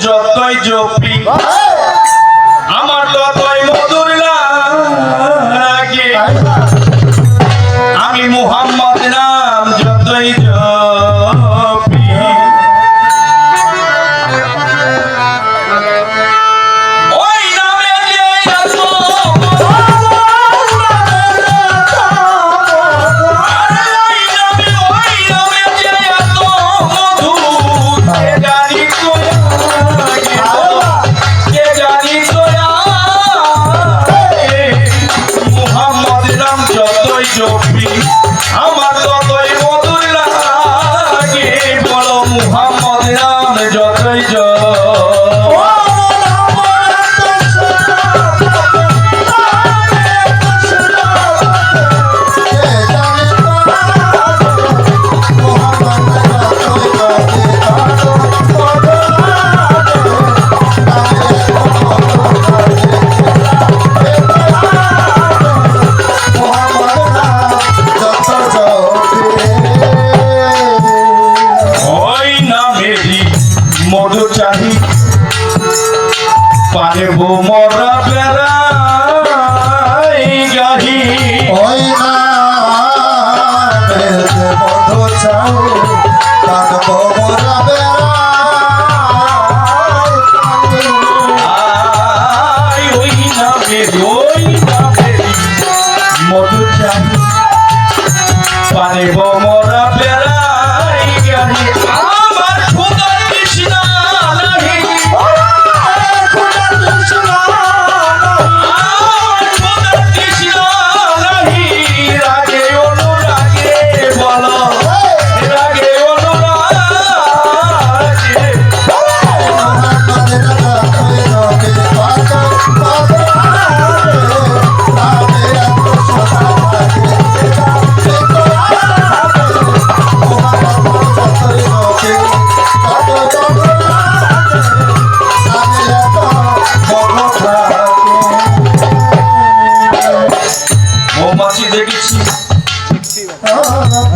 যতই জপি পানে বো মরা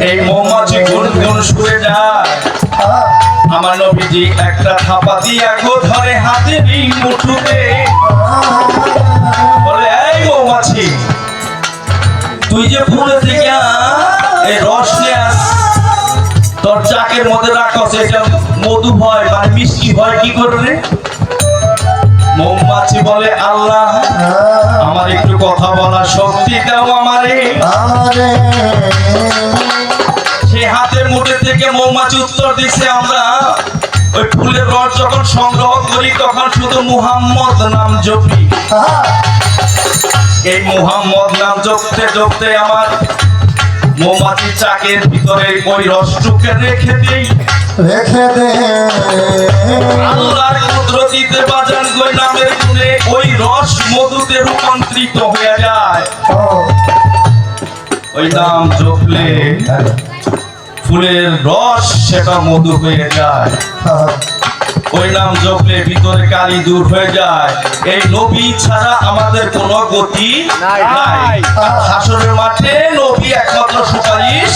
এই মৌমাছি গুন গুন শুয়ে যায়। আমার নবীজি একটা থাপা দিয়া গো ধরে হাতে রিং মুঠুতে বলে, এই মৌমাছি, তুই যে ফুলে থেকে এই রস নিয়ে তোর চাকের মধ্যে রাখস, এটা মধু হয় মানে মিষ্টি হয়, কি করে মৌমাছি বলে, আল্লাহ, আমার একটু কথা বলার শক্তি দাও আমারে। হাতের মুঠে থেকে মৌমাছি উত্তর দিচ্ছে আমরা। ওই ফুলের রস যখন সংগ্রহ করি তখন শুধু মুহাম্মদ নাম জপি। এই মুহাম্মদ নাম জপতে জপতে আমার মৌমাছি চাকের ভিতরে ওই রসটুকে রেখে দেই। রেখে দে। আল্লাহর কুদরতিতে বাজান ওই নামের গুণে ওই রস মধুতে রূপান্তরিত হয়ে যায়। ওই নাম জপলে ফুলের রস সেটা মধু হয়ে যায়। ওই নাম জপলে ভিতরে কালি দূর হয়ে যায়। এই নবী ছাড়া আমাদের কোনো গতি নাই। হাসরের মাঠে নবী একমাত্র সুপারিশ।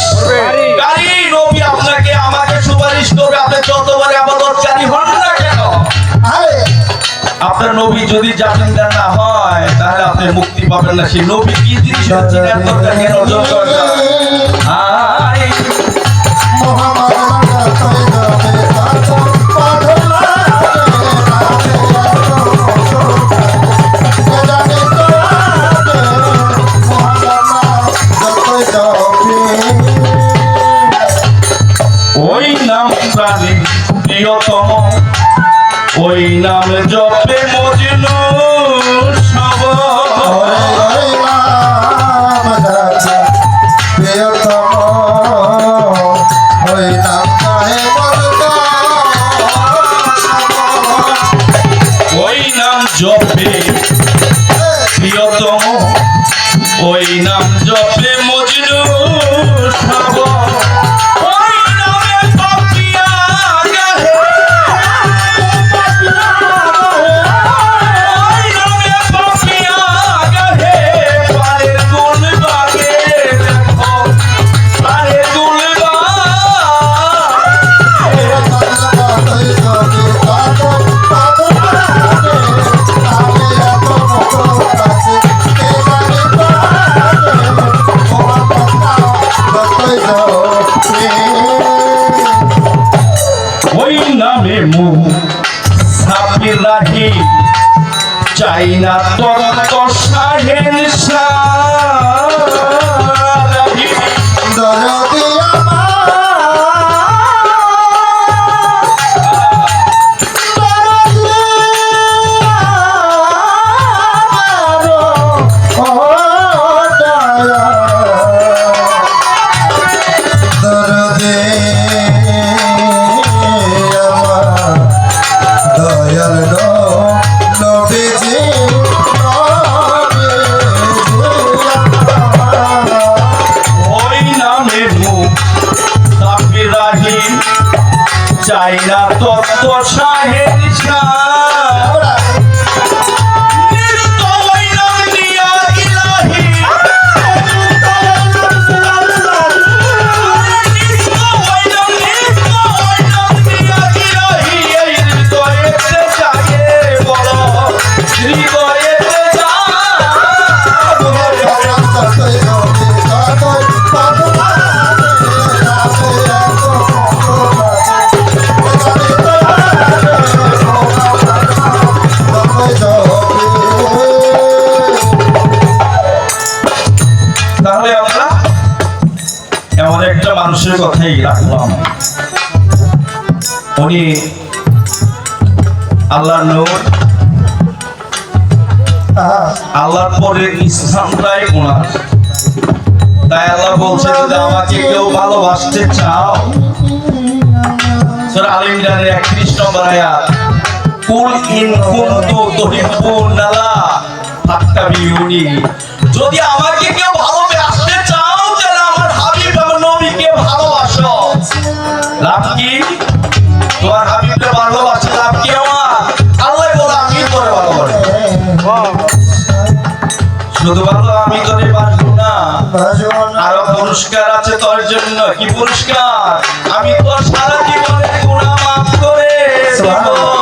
গাড়ি নবী আপনাকে আমাকে সুপারিশ করবে। আপনি যতবারে আবাদতকারী হন না কেন? আপনার নবী যদি জামিনদার না হয় তাহলে আপনি মুক্তি পাবেন না। সেই নবী কি জিনিস হচ্ছে অর্জন করেন ওই ওই নাম জপে। চাই চাই না মানুষের কথাই রাখলাম। উনি আল্লাহ আল্লাহর পরে ইসলামটাই ওনার তাই আল্লাহ বলছে, যদি আমাকে কেউ ভালোবাসতে চাও, সূরা আল ইমরানের 31 নম্বর আয়াত, কুল ইন কুনতু তুহিব্বুনাল্লাহ ফাত্তাবিউনি। যদি আমাকে কেউ ভালোবাসতে তোর জন্য কি পুরস্কার? আমি তোর সারা জীবনের গুণা মাফ করে দেব।